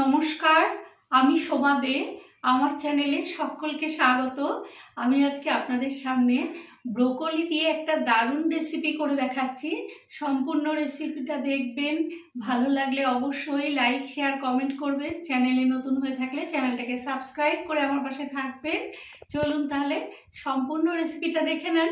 নমস্কার, আমি সোমা দে, আমার চ্যানেলে সকলকে স্বাগত। আমি আজকে আপনাদের সামনে ব্রোকলি দিয়ে একটা দারুণ রেসিপি করে দেখাচ্ছি। সম্পূর্ণ রেসিপিটা দেখবেন, ভালো লাগলে অবশ্যই লাইক শেয়ার কমেন্ট করবেন। চ্যানেলে নতুন হয়ে থাকলে চ্যানেলটাকে সাবস্ক্রাইব করে আমার পাশে থাকবেন। চলুন তাহলে সম্পূর্ণ রেসিপিটা দেখে নেন।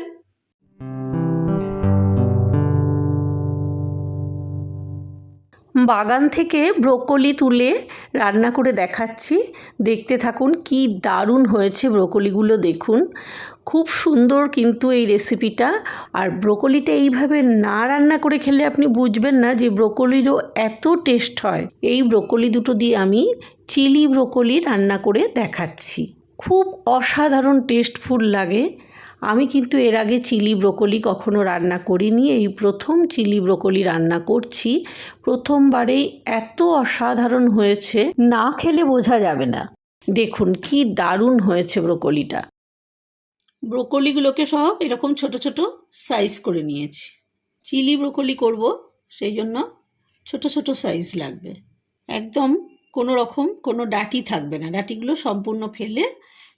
বাগান থেকে ব্রোকলি তুলে রান্না করে দেখাচ্ছি। দেখতে থাকুন কি দারুণ হয়েছে ব্রোকলিগুলো দেখুন। খুব সুন্দর কিন্তু এই রেসিপিটা। আর ব্রোকলিটা এইভাবে না রান্না করে খেলে আপনি বুঝবেন না যে ব্রোকলিরও এত টেস্ট হয়। এই ব্রোকলি দুটো দিয়ে আমি চিলি ব্রোকলি রান্না করে দেখাচ্ছি। খুব অসাধারণ টেস্টফুল লাগে। আমি কিন্তু এর আগে চিলি ব্রোকলি কখনো রান্না করিনি। এই প্রথম চিলি ব্রোকলি রান্না করছি। প্রথমবারেই এত অসাধারণ হয়েছে, না খেলে বোঝা যাবে না। দেখুন কি দারুণ হয়েছে ব্রোকলিটা। ব্রোকলিগুলোকে সব এরকম ছোট ছোট সাইজ করে নিয়েছি। চিলি ব্রোকলি করব, সেই জন্য ছোট ছোট সাইজ লাগবে। একদম কোনো রকম কোনো ডাটি থাকবে না। ডাটিগুলো সম্পূর্ণ ফেলে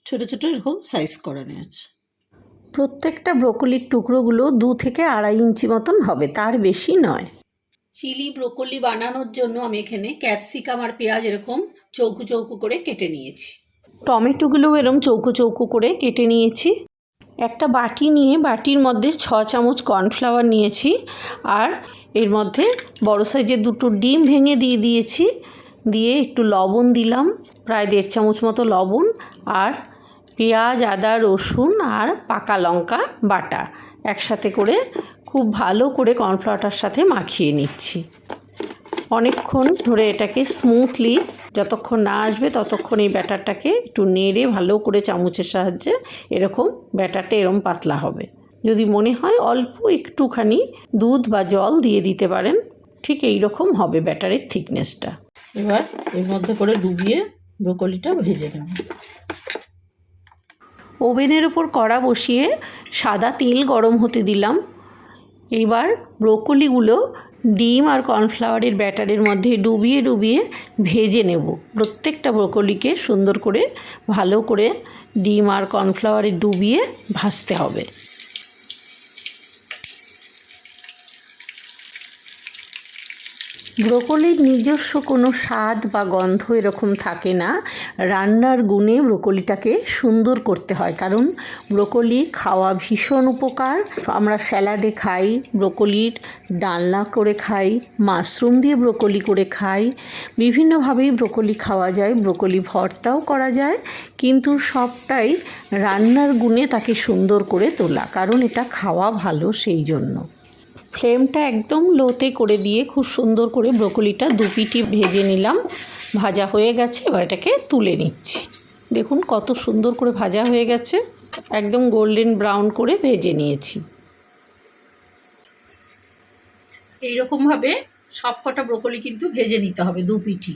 ছোট ছোট এরকম সাইজ করানো আছে প্রত্যেকটা ব্রোকলির টুকরোগুলো দু থেকে আড়াই ইঞ্চি মতন হবে তার বেশি নয়। চিলি ব্রোকলি বানানোর জন্য আমি এখানে ক্যাপসিকাম আর পেঁয়াজ এরকম চৌকো চৌকো করে কেটে নিয়েছি। টমেটোগুলোও এরকম চৌকো চৌকো করে কেটে নিয়েছি। একটা বাটি নিয়ে বাটির মধ্যে ছ চামচ কর্নফ্লাওয়ার নিয়েছি আর এর মধ্যে বড় সাইজের দুটো ডিম ভেঙে দিয়ে দিয়েছি। দিয়ে একটু লবণ দিলাম প্রায় দেড় চামচ মতো লবণ আর পেঁয়াজ, আদা, রসুন আর পাকা লঙ্কা বাটা একসাথে করে খুব ভালো করে কর্নফ্লাওয়ারটার সাথে মাখিয়ে নিচ্ছি। অনেকক্ষণ ধরে এটাকে স্মুথলি যতক্ষণ না আসবে ততক্ষণ এই ব্যাটারটাকে একটু নেড়ে ভালো করে চামচের সাহায্যে এরকম ব্যাটারটা এরম পাতলা হবে। যদি মনে হয় অল্প একটুখানি দুধ বা জল দিয়ে দিতে পারেন, ঠিক এই রকম হবে ব্যাটারের থিকনেসটা এবার এর মধ্যে করে ডুবিয়ে ব্রোকলিটা ভেজে নেব। ওভেনের ওপর কড়া বসিয়ে সাদা তেল গরম হতে দিলাম। এবার ব্রোকলিগুলো ডিম আর কর্নফ্লাওয়ারের ব্যাটারের মধ্যে ডুবিয়ে ডুবিয়ে ভেজে নেব। প্রত্যেকটা ব্রোকলিকে সুন্দর করে, ভালো করে ডিম আর কর্নফ্লাওয়ারে ডুবিয়ে ভাজতে হবে। ব্রোকলির নিজস্ব কোনো স্বাদ বা গন্ধ এরকম থাকে না। রান্নার গুণে ব্রোকলিটাকে সুন্দর করতে হয়। কারণ ব্রোকলি খাওয়া ভীষণ উপকার। আমরা স্যালাডে খাই, ব্রোকলির ডালনা করে খাই, মাশরুম দিয়ে ব্রোকলি করে খাই। বিভিন্নভাবেই ব্রোকলি খাওয়া যায়, ব্রোকলি ভর্তাও করা যায়। কিন্তু সবটাই রান্নার গুণে তাকে সুন্দর করে তোলা। কারণ এটা খাওয়া ভালো সেই জন্য। ফ্লেমটা একদম লোতে করে দিয়ে খুব সুন্দর করে ব্রোকলিটা দু পিটি ভেজে নিলাম। ভাজা হয়ে গেছে, এবার এটাকে তুলে নিচ্ছি। দেখুন কত সুন্দর করে ভাজা হয়ে গেছে, একদম গোল্ডেন ব্রাউন করে ভেজে নিয়েছি। এইরকমভাবে সব কটা ব্রোকলি কিন্তু ভেজে নিতে হবে দু পিঠি।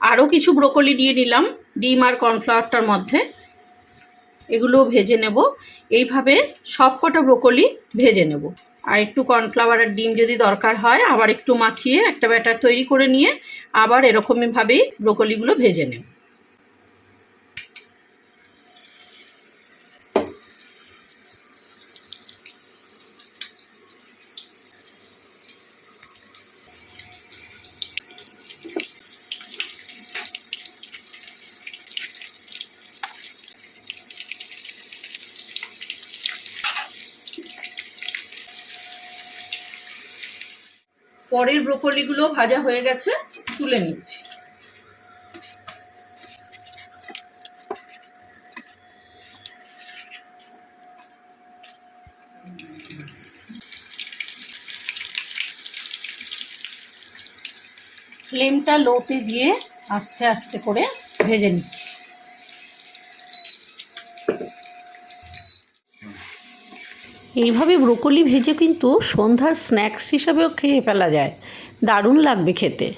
আরও কিছু ব্রোকলি দিয়ে নিলাম, ডিম আর কর্নফ্লাওয়ারটার মধ্যে। এগুলোও ভেজে নেব। এইভাবে সব কটা ব্রোকলি ভেজে নেব। আর একটু কর্নফ্লাওয়ার আর ডিম যদি দরকার হয়, আবার একটু মাখিয়ে একটা ব্যাটার তৈরি করে নিয়ে আবার এরকমইভাবেই ব্রোকলিগুলো ভেজে নেব। পরের ব্রোকলিগুলো ভাজা হয়ে গেছে, তুলে নিচ্ছি। ফ্লেমটা লোতে দিয়ে আস্তে আস্তে করে ভেজে নিচ্ছি। এইভাবে ব্রোকলি ভেজে কিন্তু সন্ধ্যার স্ন্যাক্স হিসাবেও খেয়ে ফেলা যায়। দারুণ লাগবে খেতে।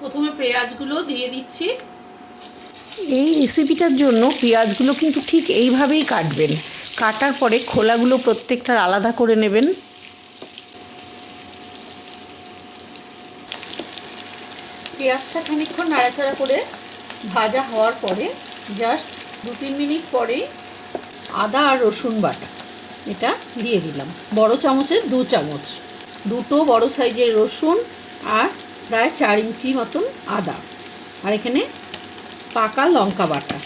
প্রথমে পেঁয়াজগুলো দিয়ে দিচ্ছি। এই রেসিপিটার জন্য পেঁয়াজগুলো কিন্তু ঠিক এইভাবেই কাটবেন। কাটার পরে খোলাগুলো প্রত্যেকটার আলাদা করে নেবেন। পেঁয়াজটা খানিকক্ষণ নাড়াচাড়া করে ভাজা হওয়ার পরে জাস্ট দু তিন মিনিট পরেই আদা আর রসুন বাটা এটা দিয়ে দিলাম। বড় চামচের দু চামচ। দুটো বড় সাইজের রসুন আর প্রায় চার ইঞ্চি মতন আদা। আর এখানে পাকা লঙ্কা বাটা।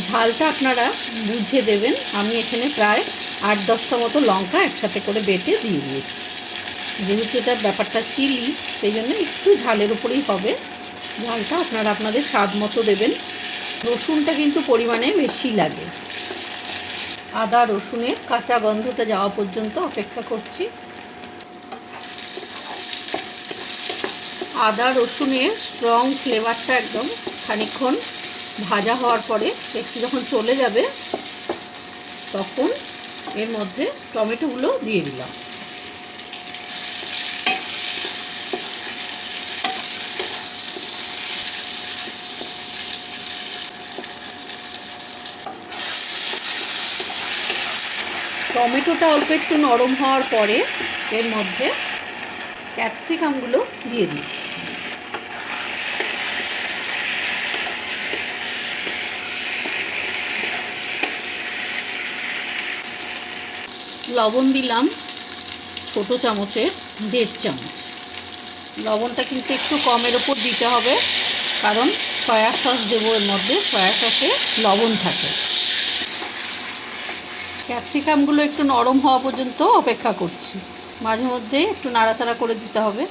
ঝালটা আপনারা বুঝে দেবেন। আমি এখানে প্রায় আট দশটা মতো লঙ্কা একসাথে করে বেটে দিয়ে দিয়েছি। যেহেতু এটার ব্যাপারটা চিলি, সেই জন্য একটু ঝালের উপরেই হবে। ঝালটা আপনারা আপনাদের স্বাদ মতো দেবেন। রসুনটা কিন্তু পরিমাণে বেশি লাগে। আদা, রসুনের কাঁচা গন্ধটা যাওয়া পর্যন্ত অপেক্ষা করছি। আদা, রসুনের স্ট্রং ফ্লেভারটা একদম খানিকক্ষণ ভাজা হওয়ার পরে একটু যখন চলে যাবে, তখন এর মধ্যে টমেটোগুলো দিয়ে দিলাম। টমেটোটা অল্প একটু নরম হওয়ার পরে এর মধ্যে ক্যাপসিকামগুলো দিয়ে দিচ্ছি লবণ দিলাম ছোট চামচের, দেড় চামচ। লবণটা কিন্তু একটু কমের ওপর দিতে হবে, কারণ সয়া সস দেবো এর মধ্যে, সয়া সসে লবণ থাকে। ক্যাপসিকামগুলো একটু নরম হওয়া পর্যন্ত অপেক্ষা করছি। মাঝে মধ্যে একটু নাড়াচাড়া করে দিতে হবে।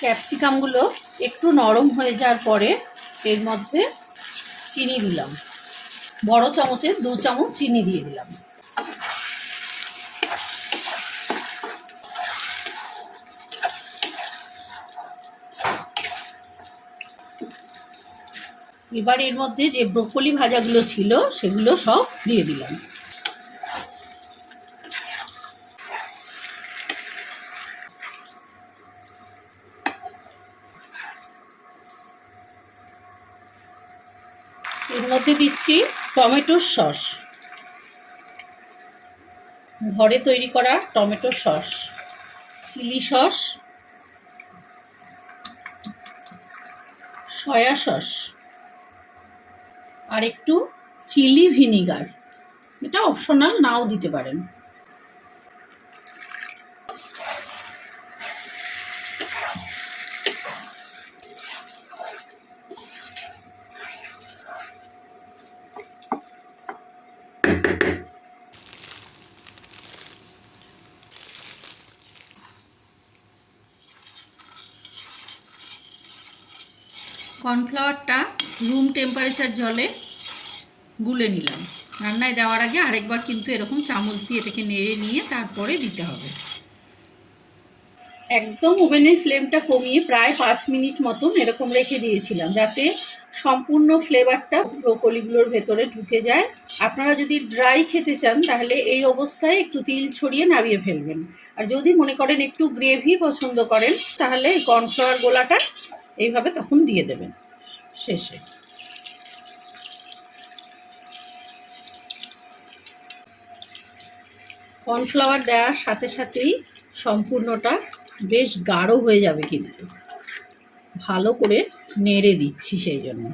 ক্যাপসিকামগুলো একটু নরম হয়ে যাওয়ার পরে এর মধ্যে চিনি দিলাম। বড় চামচে দু চামচ চিনি দিয়ে দিলাম। এবার এর মধ্যে যে ব্রোকলি ভাজাগুলো ছিল, সেগুলো সব দিয়ে দিলাম। এর মধ্যে দিচ্ছি টমেটোর সস। ঘরে তৈরি করা tomato sauce, chilli sauce, soya sauce আর একটু চিলি ভিনিগার। এটা অপশনাল নাও দিতে পারেন। কর্নফ্লাওয়ারটা রুম টেম্পারেচার জলে গুলে নিলাম। রান্নায় দেওয়ার আগে আরেকবার কিন্তু এরকম চামচ দিয়ে এটাকে নেড়ে নিয়ে তারপরে দিতে হবে। একদম ওভেনের ফ্লেমটা কমিয়ে প্রায় পাঁচ মিনিট মতন এরকম রেখে দিয়েছিলাম যাতে সম্পূর্ণ ফ্লেভারটা ব্রোকলিগুলোর ভেতরে ঢুকে যায়। আপনারা যদি ড্রাই খেতে চান তাহলে এই অবস্থায় একটু তিল ছড়িয়ে নামিয়ে ফেলবেন। আর যদি মনে করেন একটু গ্রেভি পছন্দ করেন তাহলে কর্নফ্লাওয়ার গোলাটা এইভাবে তখন দিয়ে দেবেন শেষে। কর্নফ্লাওয়ার দেওয়ার সাথে সাথেই সম্পূর্ণটা বেশ গাঢ় হয়ে যাবে কিন্তু। ভালো করে নেড়ে দিচ্ছি সেই জন্য।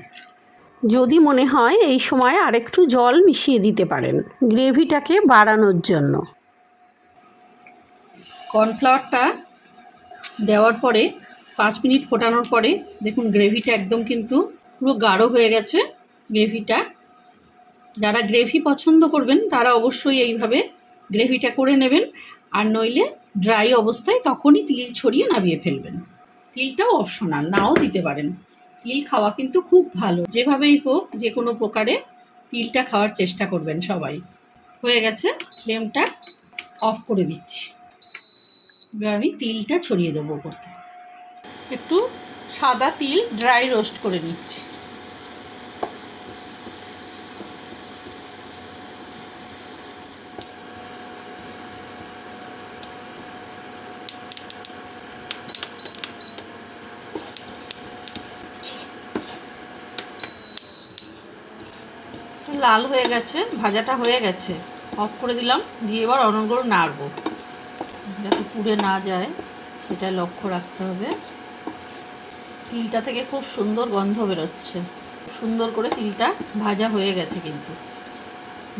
যদি মনে হয় এই সময় আরেকটু জল মিশিয়ে দিতে পারেন গ্রেভিটাকে বাড়ানোর জন্য। কর্নফ্লাওয়ারটা দেওয়ার পরে পাঁচ মিনিট ফোটানোর পরে দেখুন গ্রেভিটা একদম কিন্তু পুরো গাঢ় হয়ে গেছে গ্রেভিটা। যারা গ্রেভি পছন্দ করবেন, তারা অবশ্যই এইভাবে গ্রেভিটা করে নেবেন। আর নইলে ড্রাই অবস্থায় তখনই তিল ছড়িয়ে নামিয়ে ফেলবেন। তিলটাও অপশনাল, নাও দিতে পারেন। তিল খাওয়া কিন্তু খুব ভালো। যেভাবেই হোক, যে কোনো প্রকারে তিলটা খাওয়ার চেষ্টা করবেন সবাই। হয়ে গেছে, ফ্লেমটা অফ করে দিচ্ছি। এবার আমি তিলটা ছড়িয়ে দেবো থেকে। একটু সাদা তিল ড্রাই রোস্ট করে নিচ্ছি। লাল হয়ে গেছে, ভাজাটা হয়ে গেছে। অফ করে দিলাম, দিয়ে এবার অনগর নাড়বো। যাতে পুড়ে না যায়। সেটা লক্ষ্য রাখতে হবে। তিলটা থেকে খুব সুন্দর গন্ধ বেরোচ্ছে। সুন্দর করে তিলটা ভাজা হয়ে গেছে কিন্তু।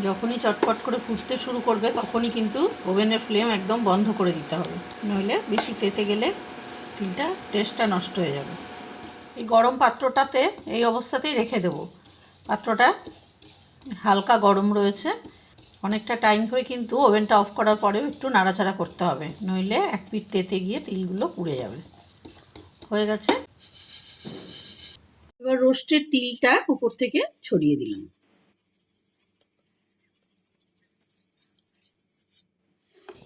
যখনই চটপট করে ফুটতে শুরু করবে, তখনই কিন্তু ওভেনের ফ্লেম একদম বন্ধ করে দিতে হবে। নইলে বেশি তেতে গেলে তিলটা টেস্টটা নষ্ট হয়ে যাবে। এই গরম পাত্রটাতে এই অবস্থাতেই রেখে দেবো। পাত্রটা হালকা গরম রয়েছে। অনেকটা টাইম ধরে কিন্তু ওভেনটা অফ করার পরেও একটু নাড়াচাড়া করতে হবে। নইলে এক পিঠ তেতে গিয়ে তিলগুলো পুড়ে যাবে। হয়ে গেছে। এবার রোস্টের তিলটা উপর থেকে ছড়িয়ে দিলাম।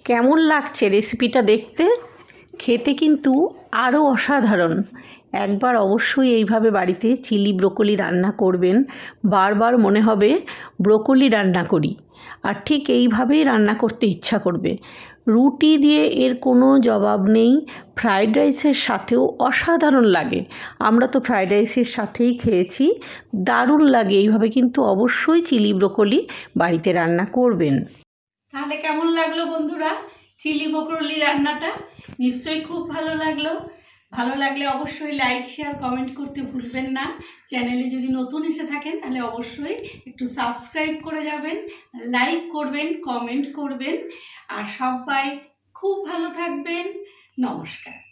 কেমন লাগছে রেসিপিটা দেখতে? খেতে কিন্তু আরও অসাধারণ। একবার অবশ্যই এইভাবে বাড়িতে চিলি ব্রোকলি রান্না করবেন। বারবার মনে হবে ব্রোকলি রান্না করি। আর ঠিক এইভাবেই রান্না করতে ইচ্ছা করবে। রুটি দিয়ে এর কোনো জবাব নেই। ফ্রায়েড রাইসের সাথেও অসাধারণ লাগে। আমরা তো ফ্রায়েড রাইসের সাথেই খেয়েছি। দারুণ লাগে এইভাবে কিন্তু অবশ্যই চিলি ব্রোকলি বাড়িতে রান্না করবেন। তাহলে কেমন লাগল বন্ধুরা? চিলি বকরলি রান্নাটা? নিশ্চয়ই খুব ভালো লাগল। ভালো লাগলে অবশ্যই লাইক শেয়ার কমেন্ট করতে ভুলবেন না। চ্যানেলে যদি নতুন এসে থাকেন, তাহলে অবশ্যই একটু সাবস্ক্রাইব করে যাবেন লাইক করবেন কমেন্ট করবেন। আর সবাই খুব ভালো থাকবেন। নমস্কার।